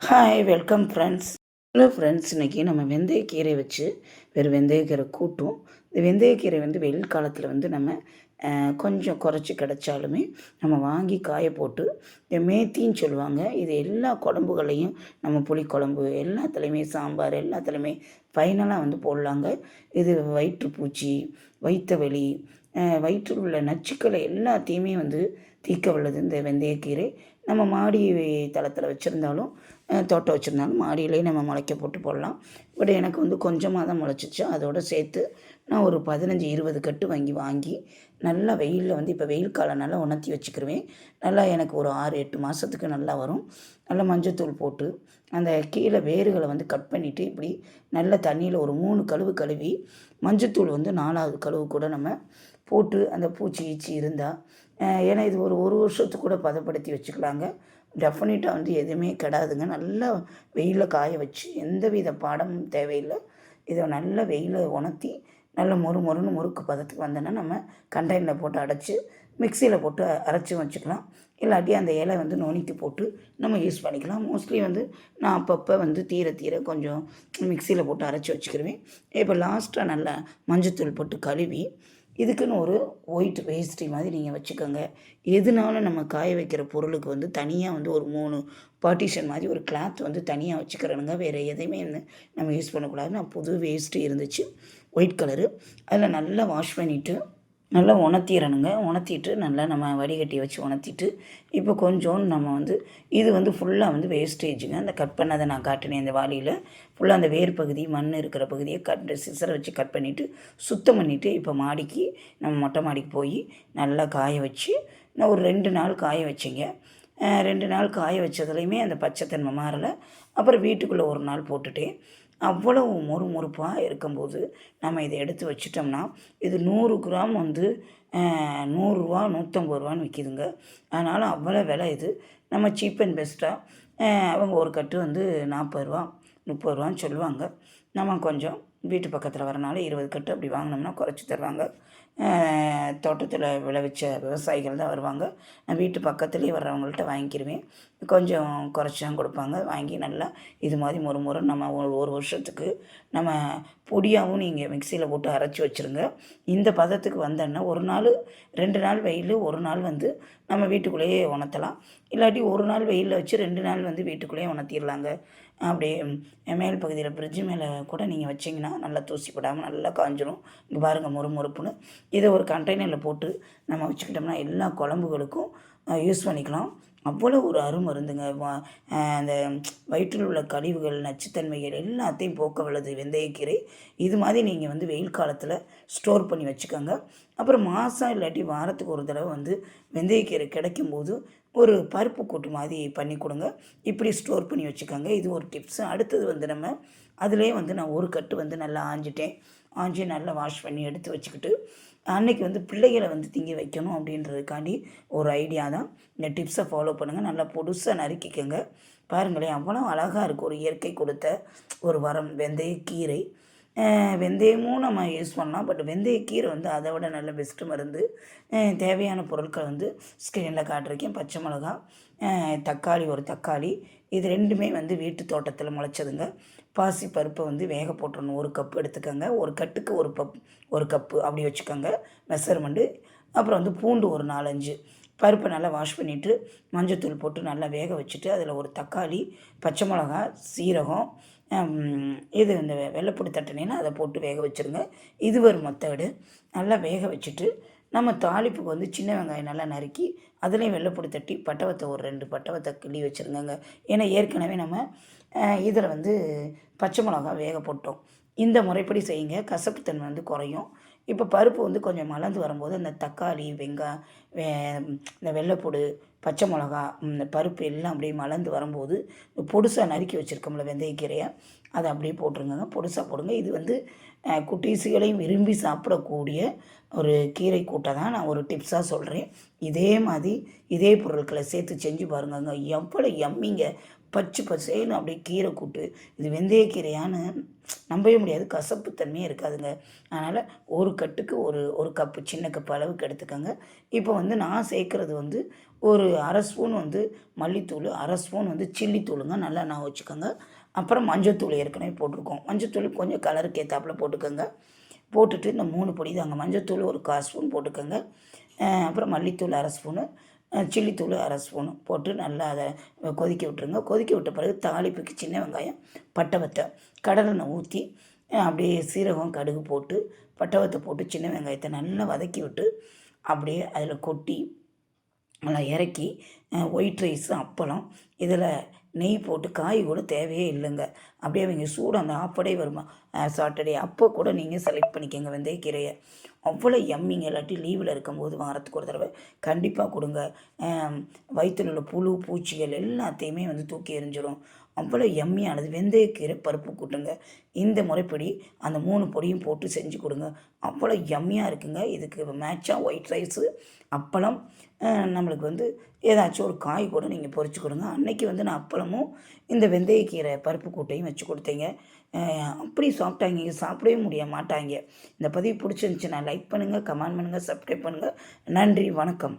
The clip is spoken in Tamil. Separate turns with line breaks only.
Hi welcome friends hello friends இன்றைக்கி நம்ம வெந்தயக்கீரை வச்சு வெறும் வெந்தயக்கீரை கூட்டும். இந்த வெந்தயக்கீரை வந்து வெயில் காலத்தில் வந்து நம்ம கொஞ்சம் குறைச்சி கிடச்சாலுமே நம்ம வாங்கி காய போட்டு இந்த மேத்தின்னு சொல்லுவாங்க. இது எல்லா குழம்புகளையும் நம்ம புளிக்குழம்பு எல்லாத்துலேயுமே சாம்பார் எல்லாத்துலேயுமே ஃபைனலாக வந்து போடலாங்க. இது வயிற்றுப்பூச்சி வயிற்று வலி வயிற்றில் உள்ள நச்சுக்களை எல்லாத்தையுமே வந்து தீர்க்க வல்லது இந்த வெந்தயக்கீரை நம்ம மாடி தளத்தில் வச்சுருந்தாலும் தோட்டம் வச்சுருந்தாலும் மாடியிலே நம்ம முளைக்க போட்டு போடலாம். பட் எனக்கு வந்து கொஞ்சமாக தான் முளைச்சிச்சு. அதோட சேர்த்து நான் ஒரு பதினஞ்சு இருபது கட்டு வாங்கி வாங்கி நல்லா வெயிலில் வந்து இப்போ வெயில் காலம் நல்லா உணர்த்தி வச்சுக்கிருவேன். நல்லா எனக்கு ஒரு ஆறு எட்டு மாதத்துக்கு நல்லா வரும். நல்லா மஞ்சத்தூள் போட்டு அந்த கீழே வேர்களை வந்து கட் பண்ணிவிட்டு இப்படி நல்ல தண்ணியில் ஒரு மூணு கழுவு கழுவி மஞ்சத்தூள் வந்து நாலாவது கழுவு கூட நம்ம போட்டு அந்த பூச்சி ஈச்சி இருந்தால் ஏன்னா இது ஒரு ஒரு வருஷத்துக்கு கூட பதப்படுத்தி வச்சுக்கலாங்க. டெஃபினட்டாக வந்து எதுவுமே கெடாதுங்க. நல்லா வெயிலில் காய வச்சு எந்தவித பாடமும் தேவையில்லை. இதை நல்ல வெயிலில் உணர்த்தி நல்ல மொறு மொறுன்னு முறுக்கு பதத்துக்கு வந்தோன்னா நம்ம கண்டெய்னரில் போட்டு அடைச்சி மிக்சியில் போட்டு அரைச்சி வச்சுக்கலாம். இல்லாட்டி அந்த இலை வந்து நுணுக்கி போட்டு நம்ம யூஸ் பண்ணிக்கலாம். மோஸ்ட்லி வந்து நான் அப்பப்போ வந்து தீர தீர கொஞ்சம் மிக்சியில் போட்டு அரைச்சி வச்சுக்கிருவேன். இப்போ லாஸ்ட்டாக நல்லா மஞ்சத்தூள் போட்டு கழுவி இதுக்குன்னு ஒரு ஒயிட் வேஸ்ட்ரி மாதிரி நீங்கள் வச்சுக்கோங்க. எதுனாலும் நம்ம காய வைக்கிற பொருளுக்கு வந்து தனியாக வந்து ஒரு மூணு பார்ட்டிஷன் மாதிரி ஒரு கிளாத் வந்து தனியாக வச்சுக்கிறனுங்க. வேறு எதையுமே வந்து நம்ம யூஸ் பண்ணக்கூடாது. நான் புது வேஸ்ட்டு இருந்துச்சு ஒயிட் கலரு அதில் நல்லா வாஷ் பண்ணிவிட்டு நல்லா உணர்த்திடணுங்க உணர்த்திட்டு நல்லா நம்ம வடிகட்டி வச்சு உணர்த்திட்டு இப்போ கொஞ்சம் நம்ம வந்து இது வந்து ஃபுல்லாக வந்து வேஸ்டேஜுங்க அந்த கட் பண்ணதை நான் காட்டினேன். இந்த வாளியில் ஃபுல்லாக அந்த வேர் பகுதி மண் இருக்கிற பகுதியை கட் சிசரை வச்சு கட் பண்ணிவிட்டு சுத்தம் பண்ணிவிட்டு இப்போ மாடிக்கு நம்ம மொட்டை மாடிக்கு போய் நல்லா காய வச்சு நான் ஒரு ரெண்டு நாள் காய வச்சேங்க. ரெண்டு நாள் காய வச்சதுலையுமே அந்த பச்சைத்தன்மை மாறலை. அப்புறம் வீட்டுக்குள்ளே ஒரு நாள் போட்டுட்டேன். அவ்வளவு மொறு மொறுப்பாக இருக்கும்போது நம்ம இதை எடுத்து வச்சிட்டோம்னா இது நூறு கிராம் வந்து நூறுரூவா நூற்றம்பது ரூபான்னு விற்கிதுங்க அதனால் அவ்வளோ விலை இது. நம்ம சீப் அண்ட் பெஸ்ட்டாக அவங்க ஒரு கட்டு வந்து நாற்பது ரூபா முப்பது ரூபான்னு சொல்லுவாங்க. நம்ம கொஞ்சம் வீட்டு பக்கத்தில் வரனால இருபது கட்டு அப்படி வாங்கினோம்னா குறைச்சி தருவாங்க. தோட்டத்தில் விளைவிச்ச விவசாயிகள் தான் வருவாங்க. நான் வீட்டு பக்கத்துலேயே வர்றவங்கள்ட்ட வாங்கிக்கிருவேன். கொஞ்சம் குறைச்சி தான் கொடுப்பாங்க. வாங்கி நல்லா இது மாதிரி ஒரு முறை நம்ம ஒரு ஒரு வருஷத்துக்கு நம்ம பொடியாகவும் நீங்கள் மிக்சியில் போட்டு அரைச்சி வச்சுருங்க. இந்த பதத்துக்கு வந்தோன்னா ஒரு நாள் ரெண்டு நாள் வெயில் ஒரு நாள் வந்து நம்ம வீட்டுக்குள்ளேயே உணர்த்தலாம். இல்லாட்டி ஒரு நாள் வெயிலில் வச்சு ரெண்டு நாள் வந்து வீட்டுக்குள்ளேயே உணர்த்திடலாங்க. அப்படியே மேல் பகுதியில் ஃப்ரிட்ஜு மேலே கூட நீங்கள் வச்சிங்கன்னா நல்லா தூசி போடாமல் நல்லா காஞ்சிரும். இங்கே பாருங்கள் மொறு மொறுப்புன்னு. இதை ஒரு கண்டெய்னரில் போட்டு நம்ம வச்சுக்கிட்டோம்னா எல்லா குழம்புகளுக்கும் யூஸ் பண்ணிக்கலாம். அவ்வளோ ஒரு அருமருந்துங்க இருந்துங்க. அந்த வயிற்றில் உள்ள கழிவுகள் நச்சுத்தன்மைகள் எல்லாத்தையும் போக்க வல்லது வெந்தயக்கீரை. இது மாதிரி நீங்கள் வந்து வெயில் காலத்தில் ஸ்டோர் பண்ணி வச்சுக்கோங்க. அப்புறம் மாதம் இல்லாட்டி வாரத்துக்கு ஒரு தடவை வந்து வெந்தயக்கீரை கிடைக்கும்போது ஒரு பருப்பு கூட்டு மாதிரி பண்ணி கொடுங்க. இப்படி ஸ்டோர் பண்ணி வச்சுக்கோங்க. இது ஒரு டிப்ஸு அடுத்தது வந்து நம்ம அதிலே வந்து நான் ஒரு கட்டு வந்து நல்லா ஆஞ்சிட்டேன். ஆஞ்சி நல்லா வாஷ் பண்ணி எடுத்து வச்சுக்கிட்டு அன்னைக்கு வந்து பிள்ளைகளை வந்து திங்க வைக்கணும் அப்படின்றதுக்காண்டி ஒரு ஐடியா தான். இந்த டிப்ஸை ஃபாலோ பண்ணுங்கள் நல்லா பொடுசாக நறுக்கிக்கோங்க. பாருங்களேன் அவ்வளோ அழகாக இருக்குது ஒரு இயற்கை கொடுத்த ஒரு வரம் வெந்தய கீரை. வெந்தயமும் நம்ம யூஸ் பண்ணலாம். பட் வெந்தயக்கீரை வந்து அதை விட நல்ல பெஸ்ட்டு மருந்து. தேவையான பொருட்கள் வந்து ஸ்க்ரீனில் காட்டிருக்கேன். பச்சை மிளகா தக்காளி ஒரு தக்காளி. இது ரெண்டுமே வந்து வீட்டு தோட்டத்தில் முளைச்சதுங்க. பாசி பருப்பை வந்து வேக போட்டுடணும் ஒரு கப்பு எடுத்துக்கோங்க. ஒரு கட்டுக்கு ஒரு பப் ஒரு கப்பு அப்படி வச்சுக்கோங்க. மெஷர்மெண்ட்டு அப்புறம் வந்து பூண்டு ஒரு நாலஞ்சு. பருப்பை நல்லா வாஷ் பண்ணிவிட்டு மஞ்சத்தூள் போட்டு நல்லா வேக வச்சுட்டு அதில் ஒரு தக்காளி பச்சை மிளகா சீரகம் இது இந்த வெ- வெள்ளைப்பூடி தட்டினேன்னா அதை போட்டு வேக வச்சுருங்க. இது ஒரு மெத்தடு நல்லா வேக வச்சுட்டு நம்ம தாளிப்புக்கு வந்து சின்ன வெங்காயம் நல்லா நறுக்கி அதுலேயும் வெள்ளைப்பூடி தட்டி பட்டவத்தை ஒரு ரெண்டு பட்டவத்தை கிள்ளி வச்சுருங்கங்க. ஏன்னா ஏற்கனவே நம்ம இதில் வந்து பச்சை மிளகா வேக போட்டோம். இந்த முறைப்படி செய்யுங்க. கசப்புத்தன்மை வந்து குறையும். இப்போ பருப்பு வந்து கொஞ்சம் மலர்ந்து வரும்போது அந்த தக்காளி வெங்காயம் இந்த வெள்ளைப்பூடு பச்சை மிளகா இந்த பருப்பு எல்லாம் அப்படியே மலர்ந்து வரும்போது பொடுசாக நறுக்கி வச்சுருக்கோம்ல வெந்தயக்கீரையை அதை அப்படியே போட்டுருங்க பொடுசாக போடுங்க. இது வந்து அஹ், குட்டீஸுகளையும் விரும்பி சாப்பிடக்கூடிய ஒரு கீரை கூட்டை தான். நான் ஒரு டிப்ஸாக சொல்கிறேன் இதே மாதிரி இதே பொருட்களை சேர்த்து செஞ்சு பாருங்கங்க. எவ்வளோ எம்மிங்க பச்சை பசேன்னு அப்படியே கீரை கூட்டு இது வெந்தயக்கீரையான்னு நம்பவே முடியாது. கசப்பு தன்மையே இருக்காதுங்க. அதனால் ஒரு கட்டுக்கு ஒரு ஒரு கப்பு சின்ன கப்பு அளவுக்கு எடுத்துக்கோங்க. இப்போ வந்து நான் சேர்க்குறது வந்து ஒரு அரை ஸ்பூன் வந்து மல்லித்தூள் அரை ஸ்பூன் வந்து சில்லி தூளுங்க நல்லா நான் வச்சுக்கோங்க. அப்புறம் மஞ்சத்தூள் ஏற்கனவே போட்டிருக்கோம். மஞ்சத்தூள் கொஞ்சம் கலருக்கு ஏற்றாப்புல போட்டுக்கோங்க. போட்டுட்டு இந்த மூணு பொடி தாங்க. மஞ்சத்தூள் ஒரு கால் ஸ்பூன் போட்டுக்கோங்க. அப்புறம் மல்லித்தூள் அரை ஸ்பூனு சில்லித்தூள் அரை ஸ்பூனு போட்டு நல்லா அதை கொதிக்க விட்டுருங்க. கொதிக்க விட்ட பிறகு தாளிப்புக்கு சின்ன வெங்காயம் பட்டை வத்தை கடலெண்ணெய் ஊற்றி அப்படியே சீரகம் கடுகு போட்டு பட்டவத்தை போட்டு சின்ன வெங்காயத்தை நல்லா வதக்கி விட்டு அப்படியே அதில் கொட்டி நல்லா இறக்கி ஒயிட் ரைஸ் அப்பளம் இதில் நெய் போட்டு காய் கூட தேவையே இல்லைங்க. அப்படியே அவங்க சூடு அந்த ஆப்படே வருமா? சாட்டர்டே அப்போ கூட நீங்கள் செலக்ட் பண்ணிக்கோங்க வெந்தயக்கீரையை. அவ்வளோ எம்மிங்க இல்லாட்டி லீவில் இருக்கும்போது வாரத்துக்கு ஒரு தடவை கண்டிப்பாக கொடுங்க. வயிற்றில் உள்ள புழு பூச்சிகள் எல்லாத்தையுமே வந்து தூக்கி எறிஞ்சிடும் அவ்வளோ எம்மியானது வெந்தயக்கீரை பருப்பு கூட்டுங்க. இந்த முறைப்படி அந்த மூணு பொடியும் போட்டு செஞ்சு கொடுங்க. அவ்வளோ எம்மியாக இருக்குங்க. இதுக்கு மேட்சாக ஒயிட் ரைஸு அப்பளம் நம்மளுக்கு வந்து ஏதாச்சும் ஒரு காய் கூட நீங்கள் பொறிச்சு கொடுங்க. அன்னைக்கு வந்து நான் அப்பளமும் இந்த வெந்தயக்கீரை பருப்பு கூட்டையும் வச்சு கொடுத்தீங்க. அப்படி சாப்பிட்டாங்க. சாப்பிடவே முடிய மாட்டாங்க. இந்த பதிவு பிடிச்சிருந்துச்சுன்னா லைக் பண்ணுங்கள் கமெண்ட் பண்ணுங்கள் சப்ஸ்கிரைப் பண்ணுங்கள் நன்றி வணக்கம்.